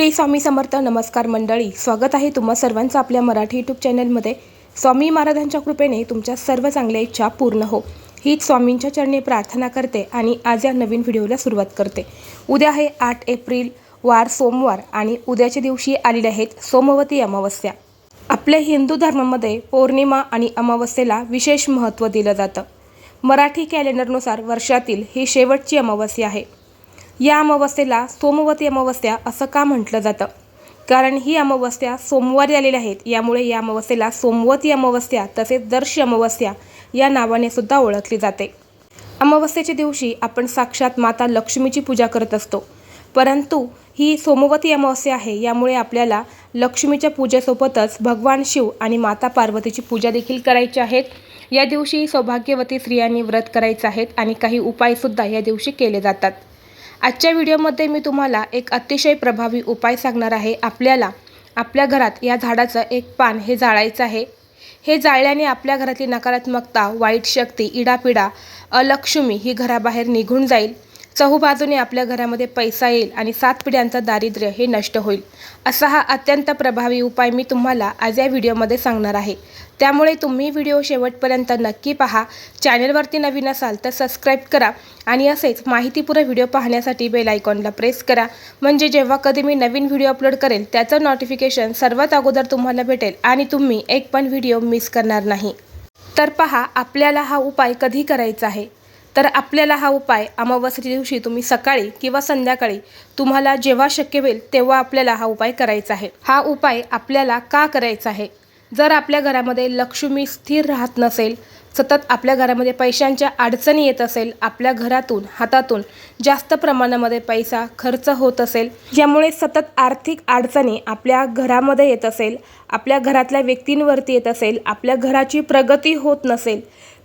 श्री स्वामी समर्थ नमस्कार मंडळी. स्वागत आहे तुम्हा सर्वांचं आपल्या मराठी यूट्यूब चॅनलमध्ये स्वामी महाराजांच्या कृपेने तुमच्या सर्व चांगल्या इच्छा पूर्ण हो. हीच स्वामींच्या चरणी प्रार्थना करते आणि आज या नवीन व्हिडिओला सुरुवात करते. उद्या आहे आठ एप्रिल वार सोमवार आणि उद्याच्या दिवशी आलेले आहेत सोमवती अमावस्या. आपल्या हिंदू धर्मामध्ये पौर्णिमा आणि अमावस्येला विशेष महत्त्व दिलं जातं. मराठी कॅलेंडरनुसार वर्षातील ही शेवटची अमावस्या आहे. या अमावस्येला सोमवती अमावस्या असं का म्हटलं जातं? कारण ही अमावस्या सोमवारी आलेल्या आहेत. यामुळे या अमावस्येला सोमवती अमावस्या तसेच दर्श अमावस्या या नावाने सुद्धा ओळखली जाते. अमावस्येच्या दिवशी आपण साक्षात माता लक्ष्मीची पूजा करत असतो. परंतु ही सोमवती अमावस्या आहे. यामुळे आपल्याला लक्ष्मीच्या पूजेसोबतच भगवान शिव आणि माता पार्वतीची पूजा देखील करायची आहेत या दिवशी सौभाग्यवती स्त्रियांनी व्रत करायचं आहेत आणि काही उपायसुद्धा या दिवशी केले जातात. आजच्या व्हिडिओमध्ये मी तुम्हाला एक अतिशय प्रभावी उपाय सांगणार आहे. आपल्याला आपल्या घरात या झाडाचं एक पान हे जाळायचं आहे. हे जाळल्याने आपल्या घरातली नकारात्मकता वाईट शक्ती इडापिडा अलक्ष्मी ही घराबाहेर निघून जाईल. चहूबाजूने आपल्या घरामध्ये पैसा येईल आणि सात पिढ्यांचं दारिद्र्य हे नष्ट होईल. असा हा अत्यंत प्रभावी उपाय मी तुम्हाला आज या व्हिडिओमध्ये सांगणार आहे. त्यामुळे तुम्ही व्हिडिओ शेवटपर्यंत नक्की पहा. चॅनलवरती नवीन असाल तर सबस्क्राईब करा आणि असेच माहितीपूर्ण व्हिडिओ पाहण्यासाठी बेल आयकॉनला प्रेस करा. म्हणजे जेव्हा कधी मी नवीन व्हिडिओ अपलोड करेल त्याचं नोटिफिकेशन सर्वात अगोदर तुम्हाला भेटेल आणि तुम्ही एक पण व्हिडिओ मिस करणार नाही. तर पहा आपल्याला हा उपाय कधी करायचा आहे? तर आपल्याला हा उपाय अमावस्येच्या दिवशी तुम्ही सकाळी किंवा संध्याकाळी तुम्हाला जेव्हा शक्य होईल तेव्हा आपल्याला हा उपाय करायचा आहे. हा उपाय आपल्याला का करायचा आहे? जर आपल्या घरामध्ये लक्ष्मी स्थिर राहत नसेल सतत आपल्या घरामध्ये पैशांच्या अडचणी येत असेल आपल्या घरातून हातातून जास्त प्रमाणामध्ये पैसा खर्च होत असेल ज्यामुळे सतत आर्थिक अडचणी आपल्या घरामध्ये येत असेल आपल्या घरातल्या व्यक्तींवरती येत असेल आपल्या घराची प्रगती होत नसेल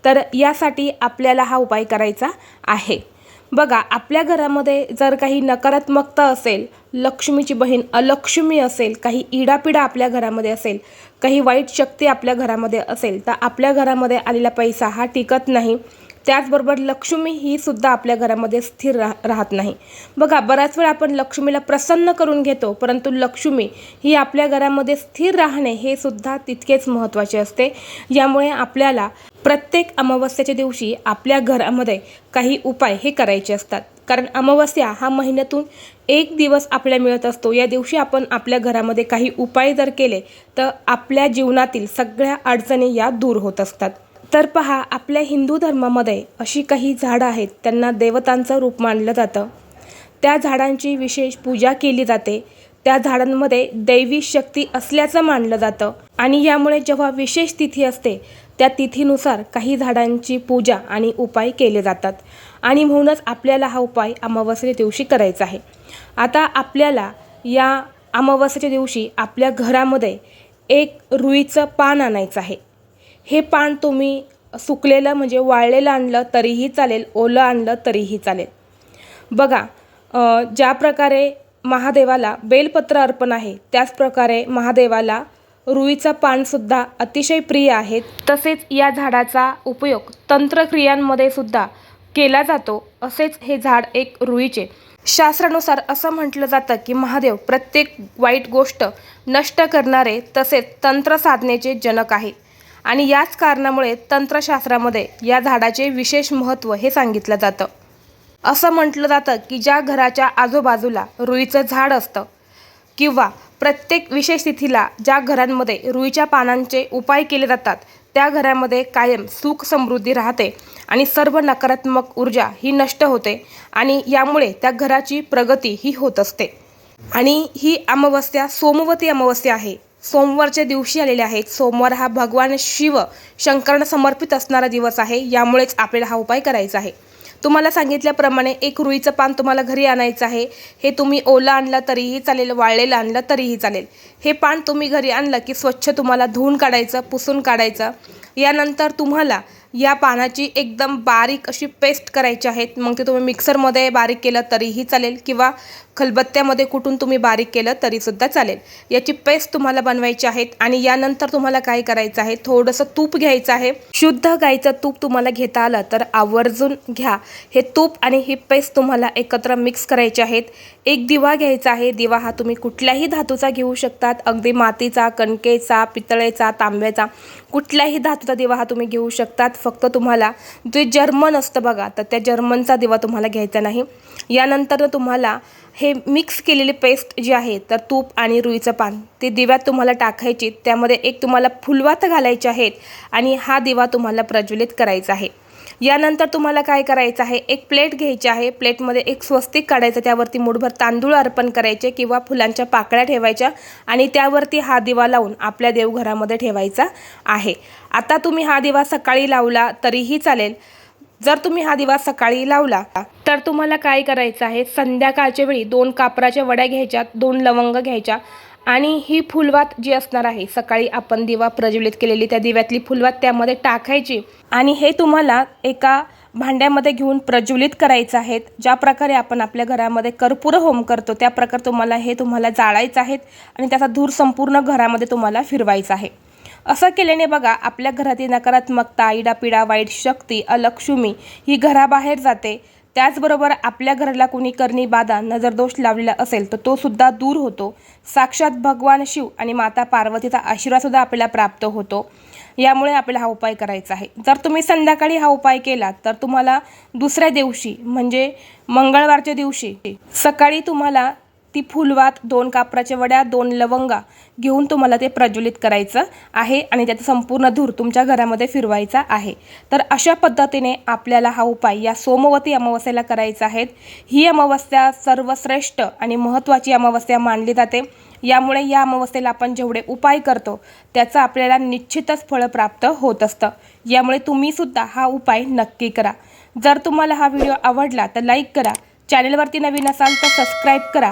तर यासाठी आपल्याला हा उपाय करायचा आहे. बघा आपल्या घरामध्ये जर काही नकारात्मकता असेल लक्ष्मीची बहीण अलक्ष्मी असेल काही इडापिडा आपल्या घरामध्ये असेल काही वाईट शक्ती आपल्या घरामध्ये असेल तर आपल्या घरामध्ये आलेला पैसा हा टिकत नाही. त्याचबरोबर लक्ष्मी ही सुद्धा आपल्या घरामध्ये स्थिर राह राहत नाही. बघा बऱ्याच वेळा आपण लक्ष्मीला प्रसन्न करून घेतो परंतु लक्ष्मी ही आपल्या घरामध्ये स्थिर राहणे हे सुद्धा तितकेच महत्त्वाचे असते. यामुळे आपल्याला प्रत्येक अमावस्याच्या दिवशी आपल्या घरामध्ये काही उपाय हे करायचे असतात. कारण अमावस्या हा महिन्यातून एक दिवस आपल्याला मिळत असतो. या दिवशी आपण आपल्या घरामध्ये काही उपाय जर केले तर आपल्या जीवनातील सगळ्या अडचणी या दूर होत असतात. तर पहा आपल्या हिंदू धर्मामध्ये अशी काही झाडं आहेत त्यांना देवतांचं रूप मानलं जातं. त्या झाडांची विशेष पूजा केली जाते. त्या झाडांमध्ये दैवी शक्ती असल्याचं मानलं जातं. आणि यामुळे जेव्हा विशेष तिथी असते त्या तिथीनुसार काही झाडांची पूजा आणि उपाय केले जातात. आणि म्हणूनच आपल्याला हा उपाय अमावस्येच्या दिवशी करायचा आहे. आता आपल्याला या अमावस्येच्या दिवशी आपल्या घरामध्ये एक रुईचं पान आणायचं आहे. हे पान तुम्ही सुकलेलं म्हणजे वाळलेलं आणलं तरीही चालेल ओलं आणलं तरीही चालेल. बघा ज्या प्रकारे महादेवाला बेलपत्र अर्पण आहे त्याचप्रकारे महादेवाला रुईचं पानसुद्धा अतिशय प्रिय आहे तसेच या झाडाचा उपयोग तंत्रक्रियांमध्ये सुद्धा केला जातो. असेच हे झाड एक रुईचे. शास्त्रानुसार असं म्हटलं जातं की महादेव प्रत्येक वाईट गोष्ट नष्ट करणारे तसेच तंत्र साधनेचे जनक आहे. आणि याच कारणामुळे तंत्रशास्त्रामध्ये या झाडाचे विशेष महत्त्व हे सांगितलं जातं. असं म्हटलं जातं की ज्या घराच्या आजूबाजूला रुईचं झाड असतं किंवा प्रत्येक विशेष तिथीला ज्या घरांमध्ये रुईच्या पानांचे उपाय केले जातात त्या घरामध्ये कायम सुख समृद्धी राहते आणि सर्व नकारात्मक ऊर्जा ही नष्ट होते आणि यामुळे त्या घराची प्रगती ही होत असते. आणि ही अमावस्या सोमवती अमावस्या आहे. सोमवारच्या दिवशी आलेले आहेत सोमवार हा भगवान शिव शंकरांना समर्पित असणारा दिवस आहे. यामुळेच आपल्याला हा उपाय करायचा आहे. तुम्हाला सांगितल्याप्रमाणे एक रुईचं पान तुम्हाला घरी आणायचं आहे. हे तुम्ही ओलं आणलं तरीही चालेल वाळलेलं आणलं तरीही चालेल. हे पान तुम्ही घरी आणलं की स्वच्छ तुम्हाला धुवून काढायचं पुसून काढायचं. यानंतर तुम्हाला या पानाची एकदम बारीक अशी पेस्ट करायची आहेत मग ते तुम्ही मिक्सरमध्ये बारीक केलं तरीही चालेल किंवा खलबत्त्यामध्ये कुठून तुम्ही बारीक केलं तरीसुद्धा चालेल. याची पेस्ट तुम्हाला बनवायची आहेत आणि यानंतर तुम्हाला काय करायचं आहे? थोडंसं तूप घ्यायचं आहे. शुद्ध गाईचं तूप तुम्हाला घेता आलं तर आवर्जून घ्या. हे तूप आणि ही पेस्ट तुम्हाला एकत्र मिक्स करायचे आहेत. एक दिवा घ्यायचा आहे. दिवा हा तुम्ही कुठल्याही धातूचा घेऊ शकतात. अगदी मातीचा कणकेचा पितळेचा तांब्याचा. कुठल्याही धातूचा दिवा हा तुम्ही घेऊ शकतात. फक्त तुम्हाला जे जर्मन असतं बघा तर त्या जर्मनचा दिवा तुम्हाला घ्यायचा नाही. यानंतर तुम्हाला हे मिक्स केलेली पेस्ट जी आहे तर तूप आणि रुईचं पान ते दिव्यात तुम्हाला टाकायची त्यामध्ये एक तुम्हाला फुलवात घालायचे आहेत आणि हा दिवा तुम्हाला प्रज्वलित करायचा आहे. यानंतर तुम्हाला काय करायचं आहे एक प्लेट घ्यायची आहे प्लेटमध्ये एक स्वस्तिक काढायचं त्यावरती मुठभर तांदूळ अर्पण करायचे किंवा फुलांच्या पाकळ्या ठेवायच्या आणि त्यावरती हा दिवा लावून आपल्या देवघरामध्ये ठेवायचा आहे. आता तुम्ही हा दिवा सकाळी लावला तरीही चालेल. जर तुम्ही हा दिवा सकाळी लावला तर तुम्हाला काय करायचं आहे? संध्याकाळच्या वेळी दोन कापराच्या वड्या घ्यायच्यात दोन लवंग घ्यायच्या आणि ही फुलवात जी असणार आहे सकाळी आपण दिवा प्रज्वलित केलेली त्या दिव्यातली फुलवात त्यामध्ये टाकायची आणि हे तुम्हाला एका भांड्यामध्ये घेऊन प्रज्वलित करायचं आहेत ज्या प्रकारे आपण आपल्या घरामध्ये कर्पूर होम करतो त्या प्रकारे तुम्हाला हे तुम्हाला जाळायचं आहेत आणि त्याचा धूर संपूर्ण घरामध्ये तुम्हाला फिरवायचा आहे. असं केल्याने बघा आपल्या घरातील नकारात्मकता इडापिडा वाईट शक्ती अलक्ष्मी ही घराबाहेर जाते. त्याचबरोबर आपल्या घराला कोणी करणी बाधा नजरदोष लावलेला असेल तर तो सुद्धा दूर होतो. साक्षात भगवान शिव आणि माता पार्वतीचा आशीर्वादसुद्धा आपल्याला प्राप्त होतो. यामुळे आपल्याला हा उपाय करायचा आहे. जर तुम्ही संध्याकाळी हा उपाय केला तर तुम्हाला दुसऱ्या दिवशी म्हणजे मंगळवारच्या दिवशी सकाळी तुम्हाला ती फुलवात दोन कापराच्या वड्या दोन लवंगा घेऊन तुम्हाला ते प्रज्वलित करायचं आहे आणि त्याचा संपूर्ण धूर तुमच्या घरामध्ये फिरवायचा आहे. तर अशा पद्धतीने आपल्याला हा उपाय या सोमवती अमावस्येला करायचा आहे. ही अमावस्या सर्वश्रेष्ठ आणि महत्त्वाची अमावस्या मानली जाते. यामुळे या अमावस्येला आपण जेवढे उपाय करतो त्याचं आपल्याला निश्चितच फळ प्राप्त होत असतं. यामुळे तुम्हीसुद्धा हा उपाय नक्की करा. जर तुम्हाला हा व्हिडिओ आवडला तर लाईक करा. चॅनलवरती नवीन असाल तर सबस्क्राईब करा.